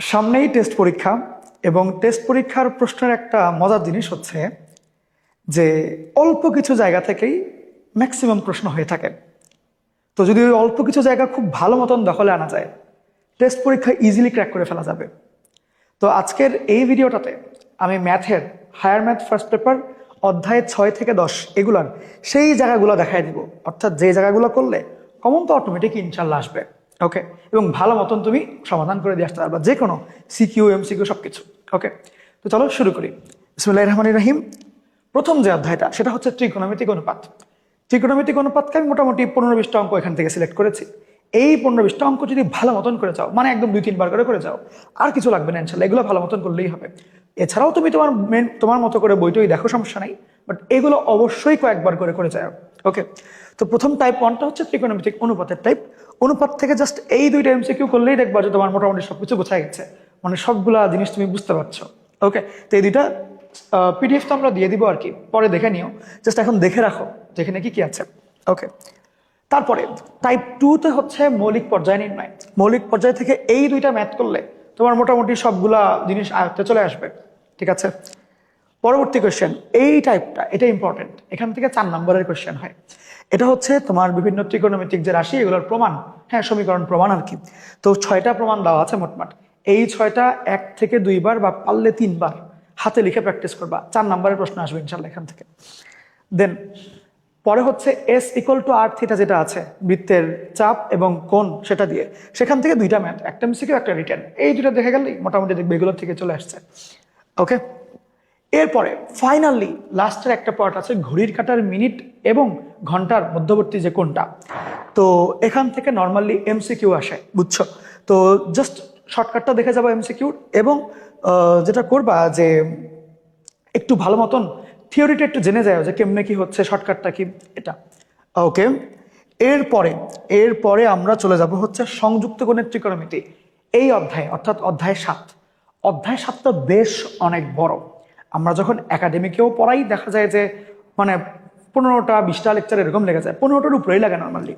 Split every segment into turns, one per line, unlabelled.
সামনেই টেস্ট পরীক্ষা এবং টেস্ট পরীক্ষার প্রশ্নের একটা মজার জিনিস হচ্ছে যে অল্প কিছু জায়গা থেকেই ম্যাক্সিমাম প্রশ্ন হয়ে থাকে। তো যদি ওই অল্প কিছু জায়গা খুব ভালো মতন দখলে আনা যায় টেস্ট পরীক্ষা ইজিলি ক্র্যাক করে ফেলা যাবে। তো আজকের এই ভিডিওটাতে আমি ম্যাথের হায়ার ম্যাথ ফার্স্ট পেপার অধ্যায় ছয় থেকে দশ এগুলার সেই জায়গাগুলো দেখাই দিব। অর্থাৎ যে জায়গাগুলো করলে কমন তো অটোমেটিক ইনশাল্লাহ আসবে। ওকে এবং ভালো মতন তুমি সমাধান করে দিয়ে আসতে পারবা যে কোনো সিকিউ এম সিকিউ সব কিছু ওকে তো চলো শুরু করি। ইসমুল্লাহ রহমান রাহিম। প্রথম যে অধ্যায়টা, সেটা হচ্ছে ত্রিকোণমিতিক অনুপাত। ত্রিকোণমিতিক অনুপাতকে আমি মোটামুটি পনেরো বিশটা অঙ্ক এখান থেকে সিলেক্ট করেছি। এই পনেরো বিশটা অঙ্ক যদি ভালো মতন করে যাও মানে একদম দুই, তিনবার করে করে যাও আর কিছু লাগবে না ইনশাল্লাহ, এগুলো ভালো মতন করলেই হবে। এছাড়াও তুমি তোমার মেন তোমার মতো করে বইটই দেখো, সমস্যা নাই বাট এগুলো অবশ্যই কয়েকবার করে করে যাও ওকে তো প্রথম টাইপ ওয়ানটা হচ্ছে ত্রিকোণমিতিক অনুপাতের টাইপ অনুপাত থেকে জাস্ট এই দুইটা এমসিকিউ করলেই দেখবা যে তোমার মোটামুটি সবকিছু গোছায় গেছে। মানে সবগুলা জিনিস তুমি বুঝতে পারছ। ওকে তো এই দুইটা পিডিএফ তো আমরা দিয়ে দিব আর কি। পরে দেখে নিও। জাস্ট এখন দেখে রাখো যেখানে কি কি আছে। ওকে তারপরে টাইপ টুতে হচ্ছে মৌলিক পর্যায় নির্ণয়। মৌলিক পর্যায় থেকে এই দুইটা ম্যাথ করলে তোমার মোটামুটি সবগুলা জিনিস আয়ত্তে চলে আসবে। ঠিক আছে? পরবর্তী কোয়েশ্চেন এই টাইপটা এটা ইম্পর্টেন্ট এখান থেকে চার নম্বরের কোয়েশ্চেন হয়। এটা হচ্ছে তোমার বিভিন্ন ত্রিকোণমিতিক যে রাশি, এগুলোর প্রমাণ। হ্যাঁ সমীকরণ প্রমাণ আর কি। তো ছয়টা প্রমাণ দেওয়া আছে মোটমাট। এই ছয়টা এক থেকে দুইবার বা পারলে তিনবার হাতে লিখে প্র্যাকটিস করবা। চার নম্বরের প্রশ্ন আসবে ইনশাল্লাহ এখান থেকে। দেন পরে হচ্ছে S equal to R theta যেটা আছে, বৃত্তের চাপ এবং কোণ সেটা দিয়ে। সেখান থেকে দুইটা ম্যাথ একটা মিসিকেও একটা রিটার্ন এই দুটো দেখে গেলেই মোটামুটি দেখবে এগুলোর থেকে চলে আসছে। ওকে এরপরে ফাইনালি লাস্টের একটা পার্ট আছে, ঘড়ির কাটার মিনিট এবং ঘণ্টার মধ্যবর্তী যে কোনটা তো এখান থেকে নর্মালি এমসিকিউ আসে, বুঝছ? তো জাস্ট শর্টকাটটা দেখে যাব এমসিকিউর এবং যেটা করবা যে, একটু ভালো মতন থিওরিটা একটু জেনে যায় যে কেমনে কি হচ্ছে শর্টকাটটা কি, এটা। ওকে এরপরে এরপরে আমরা চলে যাব হচ্ছে সংযুক্ত কোণের ত্রিকোণমিতি এই অধ্যায়, অর্থাৎ অধ্যায় সাত। অধ্যায় সাতটা বেশ অনেক বড়। আমরা যখন একাডেমিকেও পড়াই, দেখা যায় যে মানে পনেরোটা, বিশটা লেকচার এরকম লেগে যায়। পনেরোটার উপরেই লাগে নর্মালি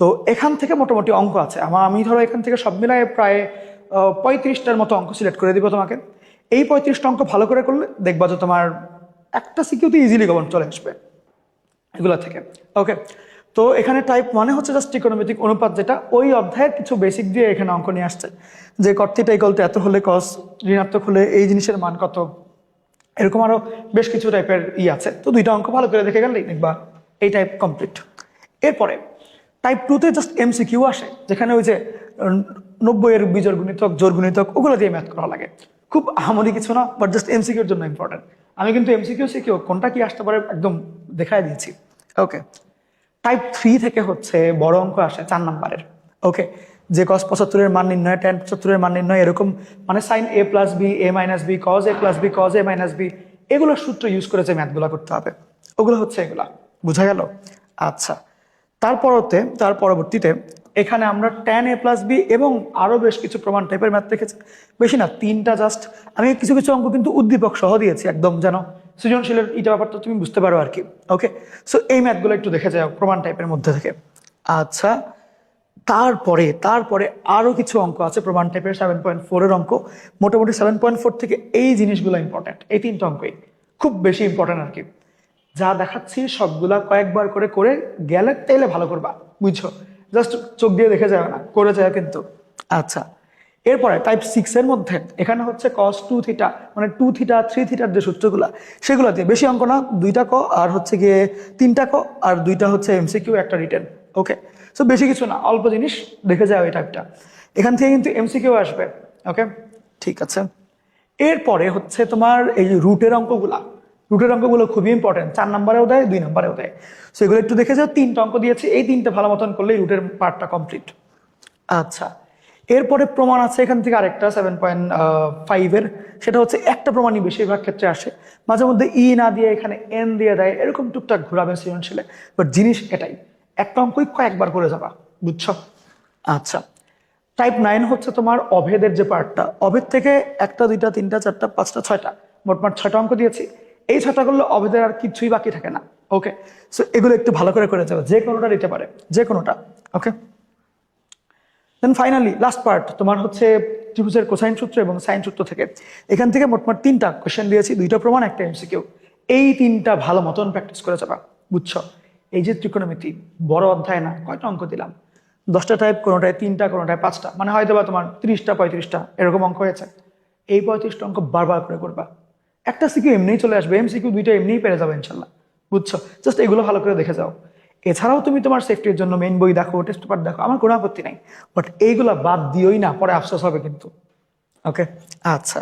তো এখান থেকে মোটামুটি অঙ্ক আছে। আমার আমি ধরো এখান থেকে সব মিলায় প্রায় পঁয়ত্রিশটার মতো অঙ্ক সিলেক্ট করে দিব তোমাকে। এই পঁয়ত্রিশটা অঙ্ক ভালো করে করলে দেখবা যে তোমার একটা সিকিউতে ইজিলি কমন চলে আসবে। এগুলো থেকে। ওকে তো এখানে টাইপ মানে হচ্ছে জাস্ট ইকোনমিক অনুপাত যেটা ওই অধ্যায়ের কিছু বেসিক দিয়ে এখানে অঙ্ক নিয়ে আসছে। যে কর্তিটা ইকলতে এত হলে কস ঋণাত্মক হলে এই জিনিসের মান কত? এরকম আরও বেশ কিছু টাইপের ই আছে। তো দুইটা অঙ্ক ভালো করে দেখে গেলেই দেখবা এই টাইপ কমপ্লিট এরপরে টাইপ টুতে জাস্ট এমসিকিউ আসে, যেখানে ওই যে নব্বই এর বিজোর গুণিতক জোর গুণিতক, ওগুলো দিয়ে ম্যাথ করা লাগে। খুব আহামরি কিছু না বাট জাস্ট এমসিকিউর জন্য ইম্পর্টেন্ট আমি কিন্তু এমসিকিউ সিকিউ কোনটা কি আসতে পারে একদম দেখাই দিয়েছি। ওকে টাইপ থ্রি থেকে হচ্ছে বড় অঙ্ক আসে চার নাম্বারের ওকে যে কস পঁচাত্তরের মান নির্ণয় টেন পঁচাত্তরের মান নির্ণয়, এরকম মানে sine A plus B A minus B cos A plus B cos A minus B এগুলোর সূত্র ইউজ করে যে ম্যাথগুলো করতে হবে। ওগুলো হচ্ছে এগুলা। বুঝা গেল? আচ্ছা। তারপরতে, তার পরবর্তীতে, এখানে আমরা টেন এ প্লাস বি এবং আরও বেশ কিছু প্রমাণ টাইপের ম্যাথ দেখেছি। বেশি না, তিনটা জাস্ট আমি কিছু কিছু অঙ্ক কিন্তু উদ্দীপক সহ দিয়েছি, একদম যেন সৃজনশীলের ইটা ব্যাপারটা তুমি বুঝতে পারো আর কি। ওকে সো এই ম্যাথগুলো একটু দেখে যাও, প্রমাণ টাইপের মধ্যে থেকে। আচ্ছা। তারপরে তারপরে আরও কিছু অঙ্ক আছে, প্রমাণ টাইপের সেভেন পয়েন্ট ফোরের অঙ্ক। মোটামুটি সেভেন পয়েন্ট ফোর থেকে এই জিনিসগুলো ইম্পর্টেন্ট এই তিনটা অঙ্কই। খুব বেশি ইম্পর্টেন্ট আর কি। যা দেখাচ্ছি সবগুলা কয়েকবার করে করে গেলে তাইলে ভালো করবা, বুঝছ? জাস্ট চোখ দিয়ে দেখে যাবে না, করে যায় কিন্তু। আচ্ছা এরপরে টাইপ সিক্স এর মধ্যে, এখানে হচ্ছে কস টু থিটা মানে টু থিটা থ্রি থিটার যে সূত্রগুলা, সেগুলো দিয়ে বেশি অঙ্ক না, দুইটা ক, আর হচ্ছে গিয়ে তিনটা ক, আর দুইটা হচ্ছে এমসিকিউ একটা রিটার্ন ওকে সো বেশি কিছু না, অল্প জিনিস দেখে যাও এই টাইপটা এখান থেকে কিন্তু এমসিকিউ আসবে ওকে ঠিক আছে। এরপরে হচ্ছে তোমার এই রুটের অঙ্কগুলা। রুটের অঙ্কগুলো খুবই ইম্পর্টেন্ট চার নম্বরেও দেয়, দুই নম্বরেও দেয়। সো এগুলো একটু দেখে যাও, তিনটা অঙ্ক দিয়েছি, এই তিনটে ভালো মতন করলেই রুটের পার্টটা কমপ্লিট আচ্ছা এরপরে প্রমাণ আছে এখান থেকে আরেকটা সেভেন পয়েন্ট ফাইভের সেটা হচ্ছে একটা প্রমাণই বেশিরভাগ ক্ষেত্রে আসে। মাঝে মধ্যে ই না দিয়ে এখানে এন দিয়ে দেয়, এরকম টুকটাক ঘুরাবে সৃজনশীলে বাট জিনিস এটাই। একটা অঙ্কই কয়েকবার করে যাবা বুঝছ? আচ্ছা। টাইপ নাইন হচ্ছে তোমার অভেদের যে পার্টটা অভেদ থেকে একটা দুইটা তিনটা চারটা পাঁচটা ছয়টা। মোটমাট ছয়টা অঙ্ক দিয়েছি। এই ছয়টা করলে অভেদের আর কিছুই বাকি থাকে না। ওকে সো এগুলো একটু ভালো করে করে যাবে। যে কোনোটা দিতে পারে। যে কোনোটা। Okay then finally last part তোমার হচ্ছে ত্রিভুজের কোসাইন সূত্র এবং সাইন সূত্র থেকে। এখান থেকে মোটমাট তিনটা কোশ্চেন দিয়েছি দুইটা প্রমাণ একটা এমসিকিউ এই তিনটা ভালো মতন প্র্যাকটিস করে যাবা বুঝছ? এই যে ত্রিকোণমিতি, বড় অধ্যায় না, কয়টা অঙ্ক দিলাম? দশটা টাইপ কোনোটায় তিনটা, কোনোটায় পাঁচটা। মানে হয়তো বা তোমার তিরিশটা, পঁয়ত্রিশটা, এরকম অঙ্ক হয়েছে। এই পঁয়ত্রিশটা অঙ্ক বারবার করে করবা। একটা সিকিউ এমনিই চলে আসবে এম সিকিউ দুইটা এমনিই পেরে যাবে, ইনশাল্লাহ। বুঝছ? জাস্ট এগুলো ভালো করে দেখে যাও। এছাড়াও তুমি তোমার সেফটির জন্য মেইন বই দেখো টেস্ট পেপার দেখো, আমার কোনো আপত্তি নাই। বাট এইগুলা বাদ দিওই না, পরে আফসোস হবে কিন্তু। ওকে আচ্ছা।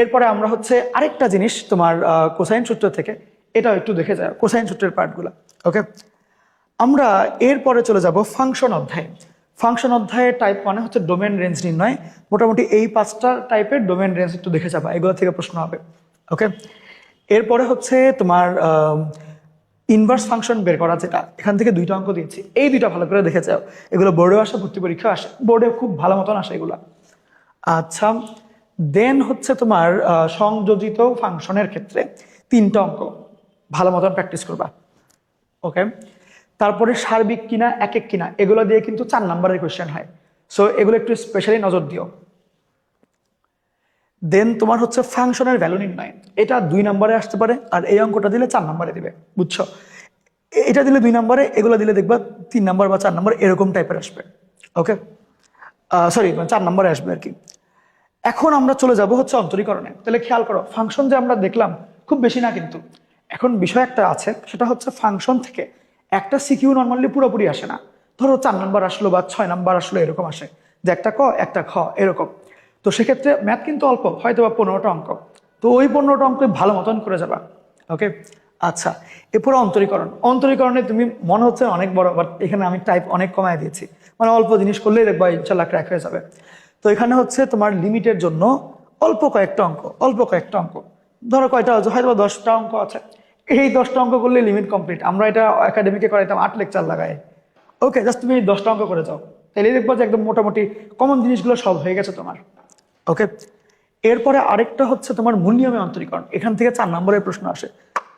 এরপরে আমরা হচ্ছে আরেকটা জিনিস তোমার কোসাইন সূত্র থেকে এটাও একটু দেখে যাও, কোসাইন সূত্রের পার্টগুলো ওকে আমরা এরপরে চলে যাব ফাংশন অধ্যায়। ফাংশন অধ্যায়ের টাইপ মানে হচ্ছে ডোমেন রেঞ্জ নির্ণয়। মোটামুটি এই পাঁচটা টাইপের ডোমেন রেঞ্জ একটু দেখে যাবা, এগুলো থেকে প্রশ্ন হবে ওকে এরপরে হচ্ছে তোমার ইনভার্স ফাংশন বের করা যেটা, এখান থেকে দুইটা অঙ্ক দিয়েছি, এই দুইটা ভালো করে দেখে যাও। এগুলো বোর্ডেও আসে, ভর্তি পরীক্ষা আসে বোর্ডে খুব ভালো মতন আসে এগুলো। আচ্ছা দেন হচ্ছে তোমার সংযোজিত ফাংশনের ক্ষেত্রে তিনটা অঙ্ক। ভালো মতন প্র্যাকটিস করবা। ওকে তারপরে সার্বিক কিনা এক এক কিনা, এগুলো দিয়ে কিন্তু চার নাম্বারের কোয়েশ্চেন হয়। সো এগুলো একটু স্পেশালি নজর দিও। দেন তোমার হচ্ছে ফাংশনের ভ্যালু নির্ণয়। এটা দুই নম্বরে আসতে পারে, আর এই অঙ্কটা দিলে চার নম্বরে দিবে, বুঝছ? এটা দিলে দুই নম্বরে, এগুলো দিলে দেখবা তিন নম্বর বা চার নম্বর এরকম টাইপের আসবে। ওকে সরি চার নম্বরে আসবে আর কি। এখন আমরা চলে যাব হচ্ছে অন্তরীকরণে। তাহলে খেয়াল করো ফাংশন যে আমরা দেখলাম খুব বেশি না কিন্তু। এখন বিষয় একটা আছে, সেটা হচ্ছে ফাংশন থেকে একটা সিকিউ নর্মালি পুরোপুরি আসে না। ধরো চার নাম্বার আসলো বা ছয় নাম্বার আসলো এরকম আসে, যে একটা ক, একটা খ, এরকম। তো সেক্ষেত্রে ম্যাথ কিন্তু অল্প, হয়তো বা পনেরোটা অঙ্ক। তো ওই পনেরোটা অঙ্ক ভালো মতন করে যাবা ওকে আচ্ছা এরপরে অন্তরীকরণ। অন্তরীকরণে তুমি, মনে হচ্ছে অনেক বড় বাট এখানে আমি টাইপ অনেক কমায় দিয়েছি। মানে অল্প জিনিস করলেই দেখবা ইনশাল্লাহ ক্র্যাক হয়ে যাবে। তো এখানে হচ্ছে তোমার লিমিটের জন্য অল্প কয়েকটা অঙ্ক, অল্প কয়েকটা অঙ্ক। ধরো কয়টা হয়তো বা দশটা অঙ্ক আছে। এই দশটা অঙ্ক করলে লিমিট কমপ্লিট আমরা এটা একাডেমিকে করাইতাম আট লেকচার লাগায়। ওকে জাস্ট তুমি দশটা অঙ্ক করে যাও। তাহলে দেখব যে একদম মোটামুটি কমন জিনিসগুলো সলভ হয়ে গেছে তোমার। ওকে এরপরে আরেকটা হচ্ছে তোমার মূল নিয়মে অন্তরীকরণ এখান থেকে চার নম্বরের প্রশ্ন আসে।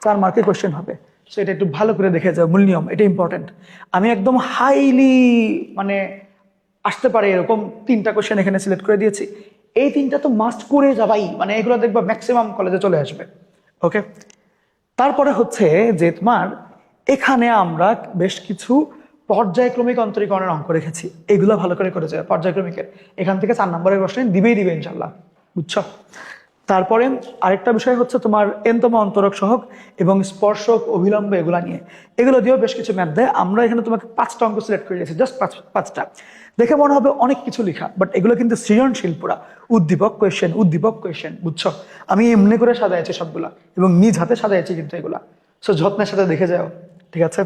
চার মার্কের কোয়েশ্চেন হবে। সো এটা একটু ভালো করে দেখে যাও। মূল নিয়ম, এটা ইম্পর্টেন্ট আমি একদম হাইলি মানে আসতে পারে এরকম তিনটা কোশ্চেন এখানে সিলেক্ট করে দিয়েছি। এই তিনটা তো মাস্ট করে যাবাই। মানে এগুলো দেখবা ম্যাক্সিমাম কলেজে চলে আসবে। ওকে তারপরে হচ্ছে যে তোমার এখানে আমরা বেশ কিছু পর্যায়ক্রমিক অন্তরীকরণের অঙ্ক রেখেছি। এগুলো ভালো করে করেছে, পর্যায়ক্রমিকের। এখান থেকে চার নম্বরের প্রশ্ন দিবেই দিবে ইনশাল্লাহ। বুঝছ? তারপরে আরেকটা বিষয় হচ্ছে তোমার এনতম অন্তরক সহক এবং স্পর্শক অবিলম্ব এগুলো নিয়ে। এগুলো দিয়েও বেশ কিছু ম্যাথ দেয়। আমরা এখানে তোমাকে পাঁচটা অঙ্ক সিলেক্ট করে দিয়েছি জাস্ট পাঁচ, পাঁচটা। দেখে মনে হবে অনেক কিছু লেখা বাট এগুলো কিন্তু সৃজনশীল পুরা। উদ্দীপক কোয়েশ্চেন উদ্দীপক কোয়েশ্চেন বুঝছ? আমি এমনি করে সাজাইছি সবগুলা, এবং নিজ হাতে সাজাইছি কিন্তু এগুলা। সো যত্নের সাথে দেখে যাও, ঠিক আছে?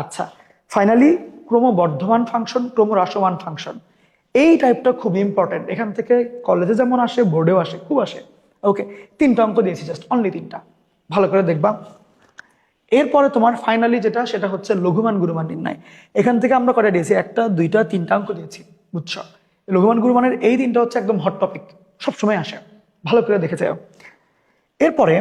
আচ্ছা ফাইনালি ক্রমবর্ধমান ফাংশন ক্রমহ্রাসমান ফাংশন এই টাইপটা খুব ইম্পর্টেন্ট এখান থেকে কলেজে যেমন আসে বোর্ডেও আসে, খুব আসে। ওকে তিনটা অঙ্ক দিয়েছি জাস্ট অনলি তিনটা। ভালো করে দেখবা। এরপরে তোমার ফাইনালি যেটা, সেটা হচ্ছে লঘুমান গুরুমান নির্ণয়। এখান থেকে আমরা কটা দিয়েছি? একটা, দুইটা, তিনটা অঙ্ক দিয়েছি। বুঝছ? লঘুমান গুরুমানের এই তিনটা হচ্ছে একদম হট টপিক সবসময় আসে। ভালো করে দেখে যাও এরপরে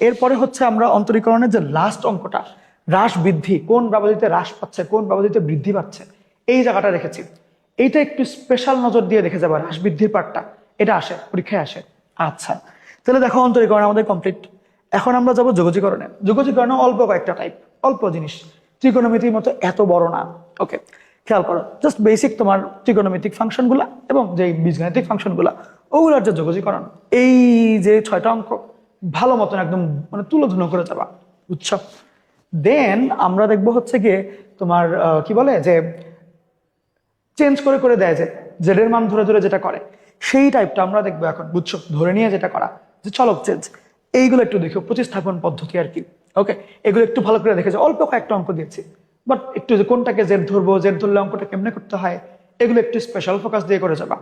এরপরে হচ্ছে আমরা অন্তরীকরণের যে লাস্ট অঙ্কটা, হ্রাস বৃদ্ধি, কোন ব্যবধিতে হ্রাস পাচ্ছে, কোন ব্যবধিতে বৃদ্ধি পাচ্ছে, এই জায়গাটা রেখেছি। এইটা একটু স্পেশাল নজর দিয়ে দেখে যাবে, হ্রাস বৃদ্ধির পার্টটা এটা আসে, পরীক্ষায় আসে। আচ্ছা তাহলে দেখো অন্তরীকরণ আমাদের কমপ্লিট এখন আমরা যাব যোগজীকরণে। যোগজীকরণে অল্প কয়েকটা টাইপ অল্প জিনিস। ত্রিকোণমিতির মতো এত বড় না। ওকে খেয়াল করো জাস্ট বেসিক তোমার ত্রিকোণমিতিক ফাংশনগুলা এবং যে বীজগাণিতিক ফাংশনগুলা, ওগুলার যে যোগজীকরণ, এই যে ছয়টা অঙ্ক, ভালো মতন একদম মানে তুলোধুনো করে যাবা বুঝছ? দেন আমরা দেখব হচ্ছে গিয়ে তোমার কি বলে, যে চেঞ্জ করে করে দেয় যে জেডের মান ধরে ধরে যেটা করে, সেই টাইপটা আমরা দেখব এখন, বুঝছ? ধরে নিয়ে যেটা করা। যে চলক চেঞ্জ এইগুলো একটু দেখো, প্রতিস্থাপন পদ্ধতি আর কি ওকে এগুলো একটু ভালো করে দেখেছে অল্প কয়েকটা অঙ্ক দিয়েছি বাট একটু যে কোনটাকে জেড ধরবো জেড ধরলে অঙ্কটা কেমনে করতে হয়, এগুলো একটু স্পেশাল ফোকাস দিয়ে করে যাবা।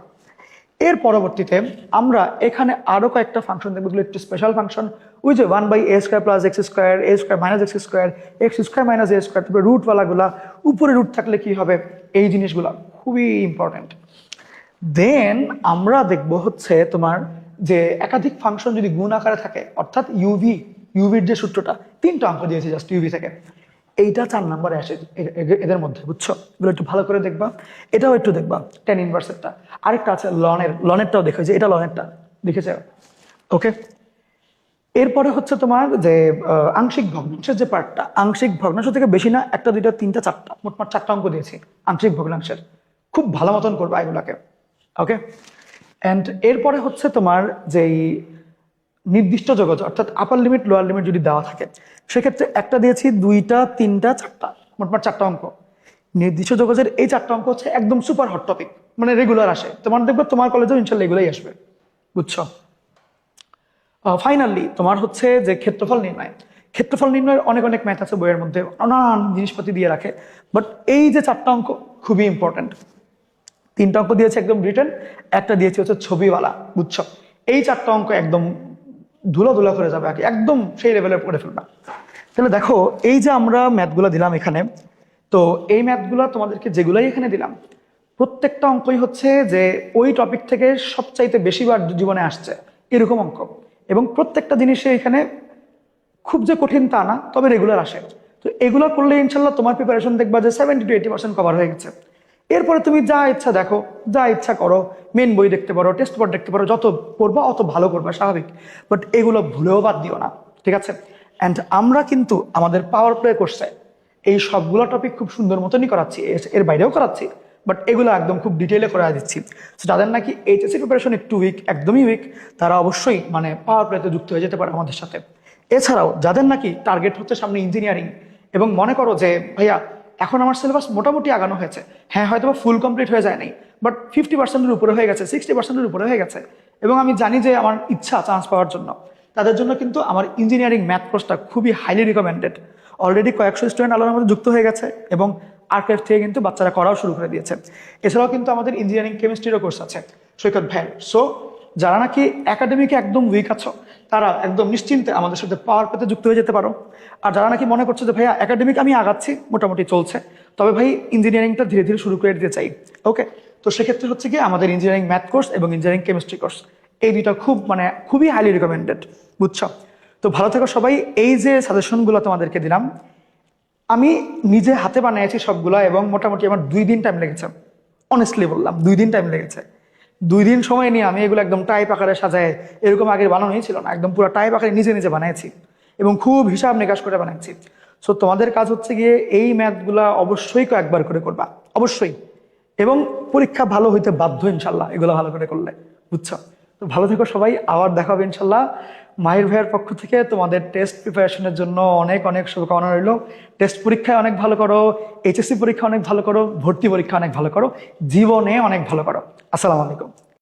এর পরবর্তীতে আমরা এখানে আরও কয়েকটা ফাংশন দেখব, এগুলো একটু স্পেশাল ফাংশন ওই যে one by A square plus X square A square minus X square X square minus A square তারপরে রুটওয়ালাগুলা উপরে রুট থাকলে কি হবে, এই জিনিসগুলো, খুবই ইম্পর্টেন্ট দেন আমরা দেখব হচ্ছে তোমার যে একাধিক ফাংশন যদি গুণ আকারে থাকে, অর্থাৎ ইউভি ইউভির যে সূত্রটা, তিনটা অঙ্ক দিয়েছে জাস্ট ইউভি থেকে। এইটা চার নাম্বারে আসে এদের মধ্যে, বুঝছ? এগুলো একটু ভালো করে দেখবা। এটাও একটু দেখবা টেন ইনভার্সেরটা আরেকটা আছে লনের, লনেরটাও দেখো যে এটা লনেরটা, দেখেছে? ওকে এরপরে হচ্ছে তোমার যে আংশিক ভগ্নাংশের যে পার্টটা আংশিক ভগ্নাংশ থেকে বেশি না, একটা, দুইটা, তিনটা, চারটা মোটমাট চারটা অঙ্ক দিয়েছি, আংশিক ভগ্নাংশের। খুব ভালো মতন করবে এগুলাকে। ওকে অ্যান্ড এরপরে হচ্ছে তোমার যেই নির্দিষ্ট যোগাযোগ অর্থাৎ আপার লিমিট লোয়ার লিমিট যদি দেওয়া থাকে, সেক্ষেত্রে একটা দিয়েছি, দুইটা, তিনটা, চারটা, মোটমাট চারটা অঙ্ক। নির্দিষ্ট যোগাযোগের এই চারটা অঙ্ক হচ্ছে একদম সুপার হট টপিক মানে রেগুলার আসে। তোমার দেখবে তোমার কলেজেও ইনশাল্লাহ এগুলোই আসবে। বুঝছ? ফাইনালি তোমার হচ্ছে যে ক্ষেত্রফল নির্ণয়। ক্ষেত্রফল নির্ণয়ের অনেক অনেক ম্যাথ আছে বইয়ের মধ্যে, নানান জিনিসপাতি দিয়ে রাখে। বাট এই যে চারটা অঙ্ক খুবই ইম্পর্ট্যান্ট তিনটা অঙ্ক দিয়েছে একদম রিটার্ন একটা দিয়েছে হচ্ছে ছবিওয়ালা, বুঝছ? এই চারটা অঙ্ক একদম ধুলো ধুলো করে যাবে কি একদম সেই লেভেলে করে ফেলবা। তাহলে দেখো, এই যে আমরা ম্যাথগুলো দিলাম এখানে, তো এই ম্যাথগুলো তোমাদেরকে যেগুলোই এখানে দিলাম, প্রত্যেকটা অঙ্কই হচ্ছে যে ওই টপিক থেকে সবচাইতে বেশিবার জীবনে আসছে, এরকম অঙ্ক। এবং প্রত্যেকটা জিনিসে এখানে খুব যে কঠিন তা না, তবে রেগুলার আসে। তো এগুলো করলে ইনশাল্লাহ তোমার প্রিপারেশন দেখবা যে seventy two eighty percent cover হয়ে গেছে। এরপরে তুমি যা ইচ্ছা দেখো, যা ইচ্ছা করো মেন বই দেখতে পারো টেস্ট পেপার দেখতে পারো, যত পড়বা অত ভালো করবা, স্বাভাবিক। বাট এগুলো ভুলেও বাদ দিও না, ঠিক আছে? অ্যান্ড আমরা কিন্তু আমাদের পাওয়ার প্লে করছে এই সবগুলো টপিক খুব সুন্দর মতনই করাচ্ছি, এর- বাইরেও করাচ্ছি বাট এগুলো একদম খুব ডিটেলে করে দিচ্ছি। তো যাদের নাকি এইচএসসি প্রিপারেশন একটু উইক একদমই উইক তারা অবশ্যই মানে পাওয়ার প্লেতে যুক্ত হয়ে যেতে পারে আমাদের সাথে। এছাড়াও যাদের নাকি টার্গেট হচ্ছে সামনে ইঞ্জিনিয়ারিং এবং মনে করো যে, ভাইয়া এখন আমার সিলেবাস মোটামুটি আগানো হয়েছে। হ্যাঁ হয়তো ফুল কমপ্লিট হয়ে যায় নাই বাট ফিফটি পার্সেন্টের উপরে হয়ে গেছে সিক্সটি পার্সেন্টের উপরে হয়ে গেছে। এবং আমি জানি যে আমার ইচ্ছা চান্স পাওয়ার জন্য। তাদের জন্য কিন্তু আমার ইঞ্জিনিয়ারিং ম্যাথ কোর্সটা খুবই হাইলি রিকমেন্ডেড অলরেডি কয়েকশো স্টুডেন্ট আলোর মধ্যে যুক্ত হয়ে গেছে এবং আর্কাইভ থেকে কিন্তু বাচ্চারা করাও শুরু করে দিয়েছে। এছাড়াও কিন্তু আমাদের ইঞ্জিনিয়ারিং কেমিস্ট্রিরও কোর্স আছে, সৈকত ভ্যান সো যারা নাকি একাডেমিকে একদম উইক আছো, তারা একদম নিশ্চিন্তে আমাদের সাথে পাওয়ার পেতে যুক্ত হয়ে যেতে পারো। আর যারা নাকি মনে করছে যে, ভাইয়া একাডেমিক আমি আগাচ্ছি, মোটামুটি চলছে। তবে ভাই ইঞ্জিনিয়ারিংটা ধীরে ধীরে শুরু করে দিতে চাই ওকে তো সেক্ষেত্রে হচ্ছে কি আমাদের ইঞ্জিনিয়ারিং ম্যাথ কোর্স এবং ইঞ্জিনিয়ারিং কেমিস্ট্রি কোর্স এই দুইটা খুব মানে খুবই হাইলি রিকমেন্ডেড বুঝছ? তো ভালো থেকো সবাই, এই যে সাজেশনগুলো তোমাদেরকে দিলাম, আমি নিজে হাতে বানিয়েছি সবগুলো এবং মোটামুটি আমার দুই দিন টাইম লেগেছে। অনেস্টলি বললাম, দুই দিন টাইম লেগেছে। দুই দিন সময় নিয়ে আমি এগুলো একদম টাইপ আকারে সাজায় এরকম আগে বানানোই ছিল না, একদম পুরো টাইপ আকারে নিজে নিজে বানাইছি এবং খুব হিসাব নিকাশ করে বানাচ্ছি সো তোমাদের কাজ হচ্ছে গিয়ে এই ম্যাথগুলা অবশ্যই কয়েকবার করে করবা, অবশ্যই। এবং পরীক্ষা ভালো হইতে বাধ্য ইনশাল্লাহ এগুলো ভালো করে করলে, বুঝছ? তো ভালো থেকো সবাই, আবার দেখা হবে ইনশাল্লাহ। মাহির ভাইয়ের পক্ষ থেকে তোমাদের টেস্ট প্রিপারেশনের জন্য অনেক অনেক শুভকামনা রইল। টেস্ট পরীক্ষায় অনেক ভালো করো এইচএসসি পরীক্ষা অনেক ভালো করো, ভর্তি পরীক্ষা অনেক ভালো করো, জীবনে অনেক ভালো করো। আসসালামু আলাইকুম।